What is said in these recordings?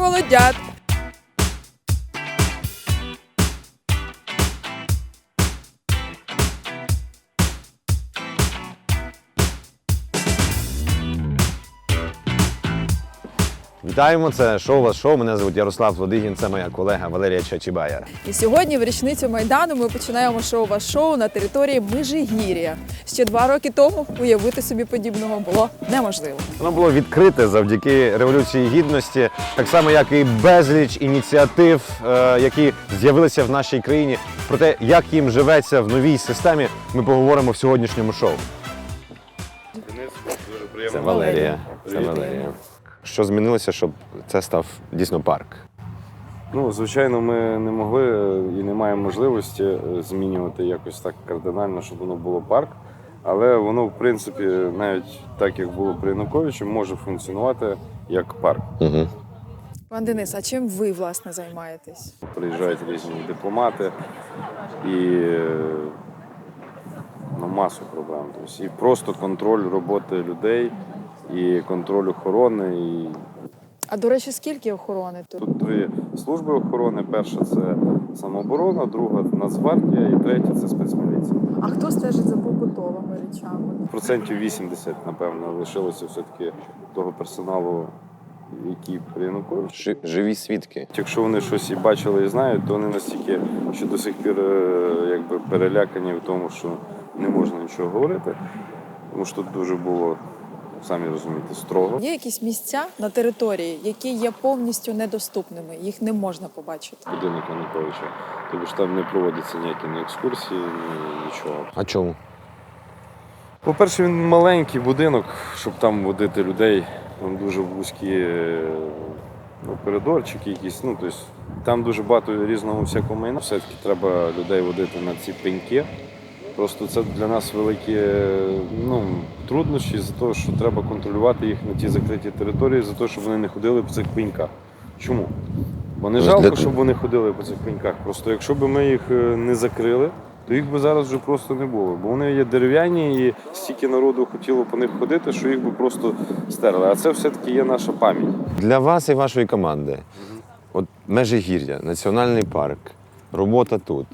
молодят. Вітаємо! Це шоу вас шоу. Мене звуть Ярослав Владигін. Це моя колега Валерія Чачібая. І сьогодні, в річницю майдану, ми починаємо шоу ваш шоу на території Межигір'я. Ще два роки тому уявити собі подібного було неможливо. Воно було відкрите завдяки революції гідності, так само як і безліч ініціатив, е, які з'явилися в нашій країні. Про те, як їм живеться в новій системі, ми поговоримо в сьогоднішньому шоу. Це Валерія. Це Валерія. Що змінилося, щоб це став дійсно парк? Ну, звичайно, ми не могли і не маємо можливості е, змінювати якось так кардинально, щоб воно було парк. Але воно, в принципі, навіть так як було при Януковичі, може функціонувати як парк. Угу. Пан Денис, а чим ви власне займаєтесь? Приїжджають різні дипломати і ну, масу проблем. Тобто, і просто контроль роботи людей, і контроль охорони. І А до речі, скільки охорони тут? Тут три служби охорони. Перша це самооборона, друга Нацгвардія і третя це спецміліція. А хто стежить за побутовими речами? Процентів 80, напевно, лишилося все-таки того персоналу, який при Януковичі. Живі свідки. Якщо вони щось і бачили і знають, то вони настільки ще до сих пір е, якби перелякані в тому, що не можна нічого говорити. Тому що тут дуже було, самі розумієте, строго. Є якісь місця на території, які є повністю недоступними, їх не можна побачити. Будинок Януковича. Тобто ж там не проводяться ніякі ні екскурсії, ні нічого. А чому? По-перше, він маленький будинок, щоб там водити людей. Там дуже вузькі е, ну, коридорчики якісь. Ну, тобто, там дуже багато різного всякого майна. Все-таки треба людей водити на ці пеньки. Просто це для нас великі е, ну, труднощі за те, що треба контролювати їх на ті закриті території, за те, щоб вони не ходили по цих пеньках. Чому? Бо не жалко, щоб вони ходили по цих пеньках. Просто якщо б ми їх е, не закрили, то їх би зараз вже просто не було. Бо вони є дерев'яні і стільки народу хотіло по них ходити, що їх би просто стерли. А це все-таки є наша пам'ять. Для вас і вашої команди. От Межигір'я, національний парк, робота тут,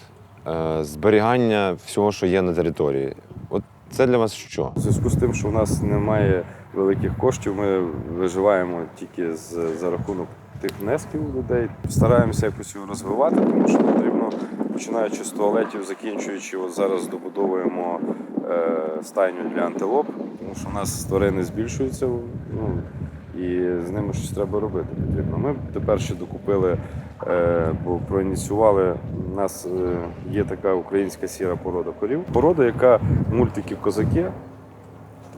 зберігання всього, що є на території. От це для вас що? У зв'язку з тим, що в нас немає великих коштів, ми виживаємо тільки з, за рахунок тих внесків людей. Стараємося якось його розвивати, тому що потрібно, починаючи з туалетів, закінчуючи, от зараз добудовуємо е, стайню для антилоп, тому що в нас тварини збільшуються. Ну, і з ними щось треба робити. Потрібно. Ми тепер ще докупили, е, бо проініціювали. У нас е, є така українська сіра порода корів. Порода, яка мультики козаки,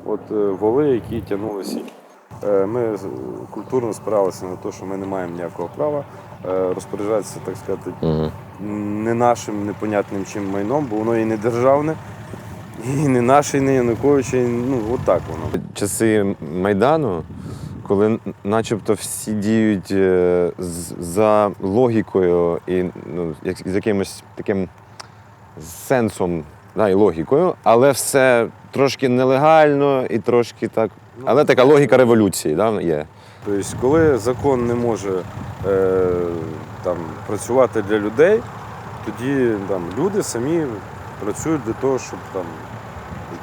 от е, воли, які тягнули сіль. Ми культурно спиралися на те, що ми не маємо ніякого права розпоряджатися, так сказати, Угу. не нашим непонятним чим майном, бо воно і не державне, і не наше, і не Януковича, і, ну от так воно. Часи Майдану, коли начебто всі діють е, за логікою і ну, як, з якимось таким сенсом да, і логікою, але все трошки нелегально і трошки так. Але така логіка революції да, є. Тобто, коли закон не може е, там, працювати для людей, тоді там, люди самі працюють для того, щоб там,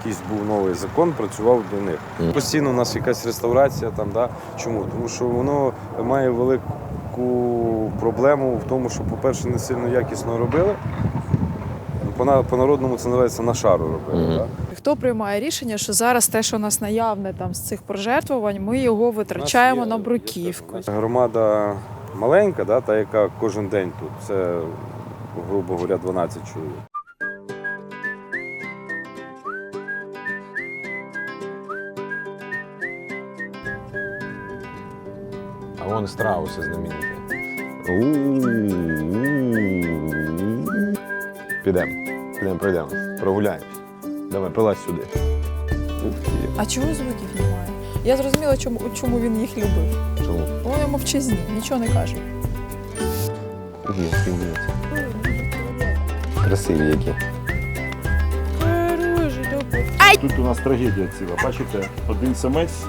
якийсь був новий закон, працював для них. Постійно у нас якась реставрація. Там, да? Чому? Тому що воно має велику проблему в тому, що, по-перше, не сильно якісно робили. По, на- по-народному це називається на шару робили. Мгм. Да? Хто приймає рішення, що зараз те, що у нас наявне там з цих пожертвувань, ми його витрачаємо нас на бруківку? є. Громада маленька, да, та яка кожен день тут. Це, грубо говоря, 12 чоловік. А вон страуси знамениті. Підемо. Підемо, пройдемо. Прогуляємось. Давай, прилазь сюди. А чого звуків немає? Я зрозуміла, чому, чому він їх любив. Чому? Вони мовчазні, нічого не каже. Є, є. Красиві які. Тут у нас трагедія ціла. Бачите, один самець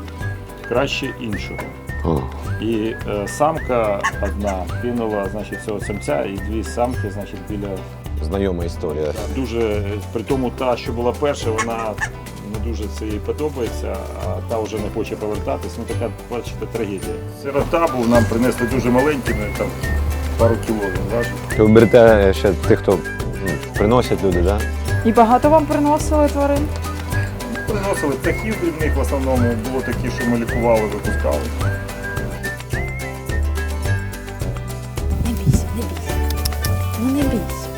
краще іншого. О, І е, самка одна кинула значить, цього самця, і дві самки значить, біля Знайома історія. дуже при тому та, що була перша, вона не дуже це їй подобається, а та вже не хоче повертатись. Ну така бачите трагедія. Сирота був нам принесли дуже маленький, ну, там пару кіло він важив. Ви берете ще тих, хто ну, приносять люди, так? І багато вам приносили тварин? Приносили птахів дрібних в основному, було такі, що ми лікували, випускали. Не бійся.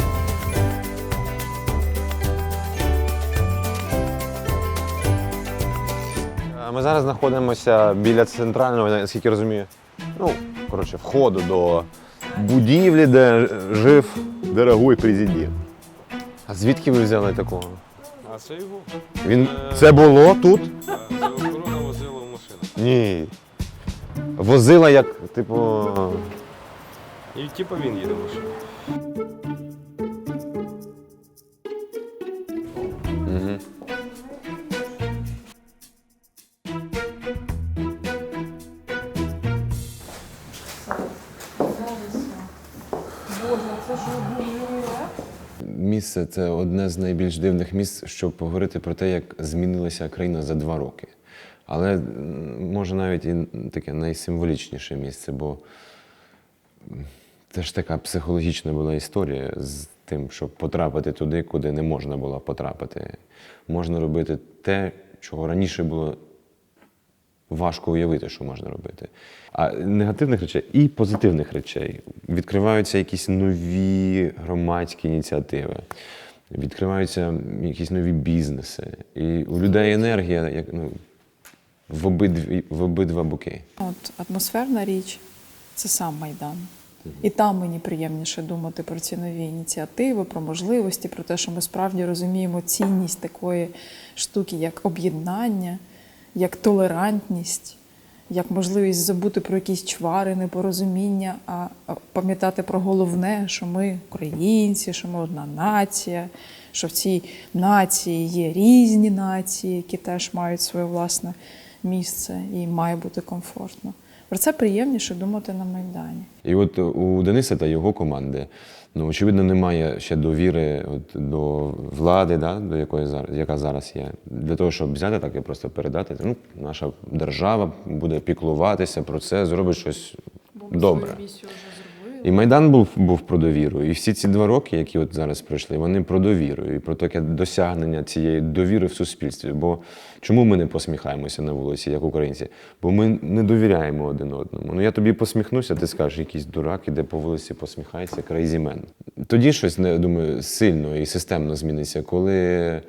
Ми зараз знаходимося біля центрального, наскільки розумію, ну, коротше, входу до будівлі, де жив дорогой президент. А звідки ви взяли такого? А це його. Він це було тут? Це охорона возила в машину. Ні. Возила як, типу. І типу він їде в машину. Місце це одне з найбільш дивних місць, щоб поговорити про те, як змінилася країна за два роки. Але може навіть і таке найсимволічніше місце, бо це ж така психологічна була історія з тим, щоб потрапити туди, куди не можна було потрапити. Можна робити те, чого раніше було важко уявити, що можна робити. А негативних речей і позитивних речей. Відкриваються якісь нові громадські ініціативи, відкриваються якісь нові бізнеси. І у людей енергія як, ну, в, обидві, в обидва боки. От атмосферна річ це сам Майдан. І там мені приємніше думати про ці нові ініціативи, про можливості, про те, що ми справді розуміємо цінність такої штуки, як об'єднання, як толерантність, як можливість забути про якісь чвари, непорозуміння, а пам'ятати про головне, що ми українці, що ми одна нація, що в цій нації є різні нації, які теж мають своє власне місце і має бути комфортно. Про це приємніше думати на Майдані. І от у Дениса та його команди, ну очевидно, немає ще довіри от, до влади, да, до якої зараз, яка зараз є. Для того, щоб взяти так і просто передати. Ну, наша держава буде піклуватися про це, зробить щось добре. І Майдан був, був про довіру. І всі ці два роки, які от зараз пройшли, вони про довіру і про таке досягнення цієї довіри в суспільстві. Бо чому ми не посміхаємося на вулиці, як українці? Бо ми не довіряємо один одному. Ну я тобі посміхнуся, ти скажеш, якийсь дурак іде по вулиці, посміхається, man. Тоді щось, не думаю, сильно і системно зміниться, коли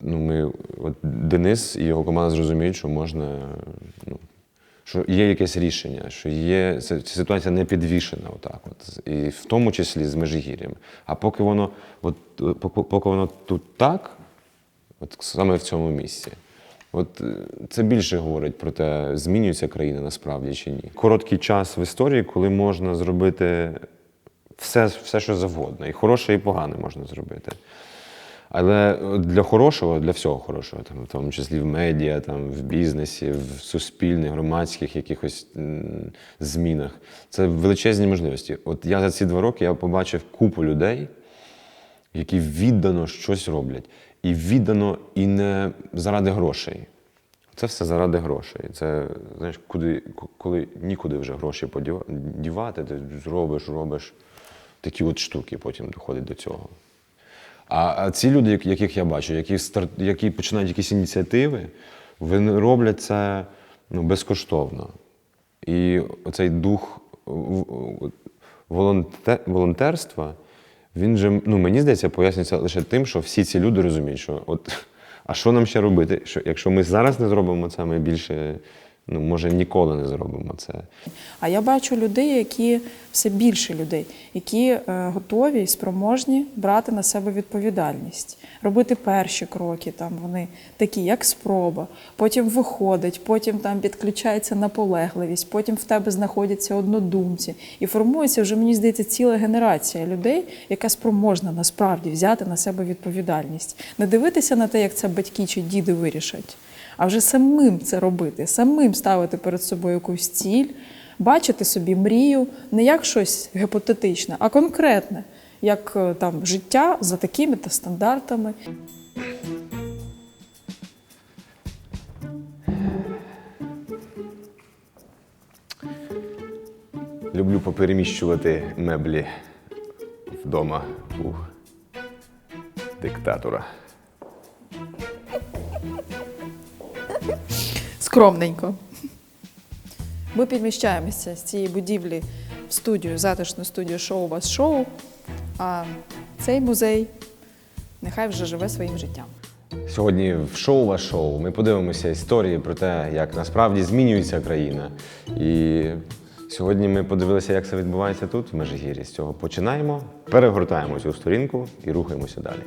ну, ми, от Денис і його команда зрозуміють, що можна. Ну, що є якесь рішення, що є ситуація не підвішена, отак, от, і в тому числі з Межигір'ям. А поки воно, от, поки, поки воно тут так, от саме в цьому місці, от е, це більше говорить про те, змінюється країна насправді чи ні. Короткий час в історії, коли можна зробити все, все що завгодно, і хороше, і погане можна зробити. Але для хорошого, для всього хорошого, там, в тому числі в медіа, там, в бізнесі, в суспільних, громадських якихось змінах, це величезні можливості. От я за ці два роки я побачив купу людей, які віддано щось роблять. І віддано і не заради грошей. Це все заради грошей. Це знаєш, куди, коли нікуди вже гроші подіва- дівати, ти зробиш, робиш такі от штуки, потім доходить до цього. А, ці люди, яких я бачу, які, старт, які починають якісь ініціативи, вони роблять це ну, безкоштовно. І оцей дух волонтерства, він же, ну, мені здається, пояснюється лише тим, що всі ці люди розуміють, що от, а що нам ще робити? Що, якщо ми зараз не зробимо це, ми більше, ну, може, ніколи не зробимо це. А я бачу людей, які все більше людей, які е, готові і спроможні брати на себе відповідальність, робити перші кроки. Там вони такі, як спроба, потім виходить, потім там підключається наполегливість, потім в тебе знаходяться однодумці. І формується вже, мені здається, ціла генерація людей, яка спроможна насправді взяти на себе відповідальність, не дивитися на те, як це батьки чи діди вирішать. А вже самим це робити, самим ставити перед собою якусь ціль, бачити собі мрію не як щось гіпотетичне, а конкретне, як е, там життя за такими та стандартами. Люблю попереміщувати меблі вдома у диктатора. Скромненько. Ми підміщаємося з цієї будівлі в студію, затишну студію шоу вас шоу. А цей музей нехай вже живе своїм життям. Сьогодні в шоу ваш шоу ми подивимося історії про те, як насправді змінюється країна. І сьогодні ми подивилися, як це відбувається тут, в Межигір'ї. З цього починаємо, перегортаємо цю сторінку і рухаємося далі.